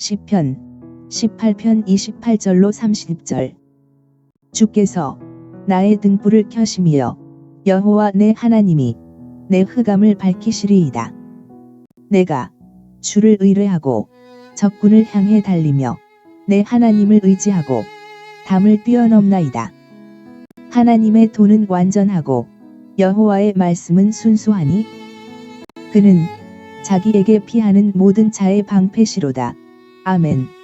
시편 18편 28절로 30절 주께서 나의 등불을 켜심이여 여호와 내 하나님이 내 흑암을 밝히시리이다. 내가 주를 의뢰하고 적군을 향해 달리며 내 하나님을 의지하고 담을 뛰어넘나이다. 하나님의 도는 완전하고 여호와의 말씀은 순수하니 그는 자기에게 피하는 모든 자의 방패시로다. Amén.